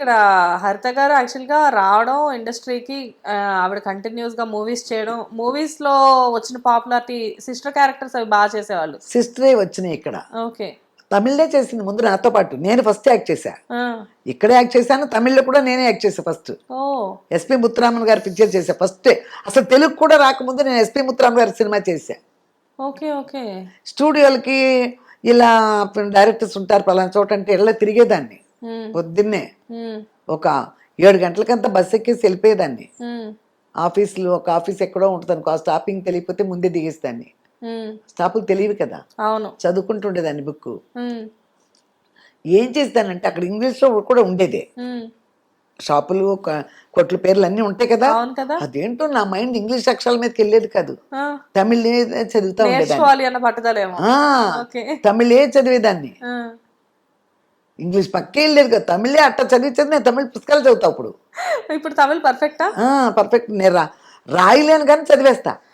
ఇక్కడ హరిత గారు యాక్చువల్గా రావడం ఇండస్ట్రీకి ఆవిడ కంటిన్యూస్గా మూవీస్ చేయడం మూవీస్లో వచ్చిన పాపులారిటీ సిస్టర్ క్యారెక్టర్స్ అవి బాగా చేసేవాళ్ళు. సిస్టరే వచ్చినాయి ఇక్కడ. ఓకే. తమిళ్ళో చేసింది ముందు నాతో పాటు. నేను ఫస్ట్ యాక్ట్ చేశా. ఇక్కడే యాక్ట్ చేశాను తమిళ్ళో కూడా నేనే యాక్ట్ చేశా ఫస్ట్ ఓ. ఎస్పి ముత్తురామన్ గారి పిక్చర్ చేశా ఫస్ట్ అసలు తెలుగు కూడా రాకముందు నేను ఎస్పి ముత్తురామన్ గారి సినిమా చేశా. Okay okay. స్టూడియోలకి ఇలా డైరెక్టర్స్ ఉంటారు పలానా చోట అంటే ఇలా తిరిగేదాన్ని. పొద్దున్నే. ఒక ఏడు గంటలకంతా బస్ ఎక్కేసి వెళ్ళిపోయేదాన్ని. ఆఫీసులో ఒక ఆఫీస్ ఎక్కడో ఉంటుంది అనుకో ఆ స్టాపింగ్ తెలియకపోతే ముందే దిగేస్తాన్ని స్టాపులు తెలియదు కదా. అవును. చదువుకుంటుండేదాన్ని బుక్ ఏం చేస్తానంటే అక్కడ ఇంగ్లీష్లో కూడా ఉండేదే. షాపులు కొట్ల పేర్లు అన్నీ ఉంటాయి కదా. అవును కదా. అదేంటో నా మైండ్ ఇంగ్లీష్ అక్షరాల మీదకి వెళ్ళేది కాదు. తమిళే చదువుతా ఉండేదాన్ని. తమిళే చదివేదాన్ని. ఇంగ్లీష్ పక్కే వెళ్ళేది కదా తమిళే అట్ట చదివి చదివి నేను తమిళ పుస్తకాలు చదువుతా ఇప్పుడు ఇప్పుడు తమిళ్ పర్ఫెక్టా పర్ఫెక్ట్ నేను రా రాయలేను కానీ చదివేస్తా.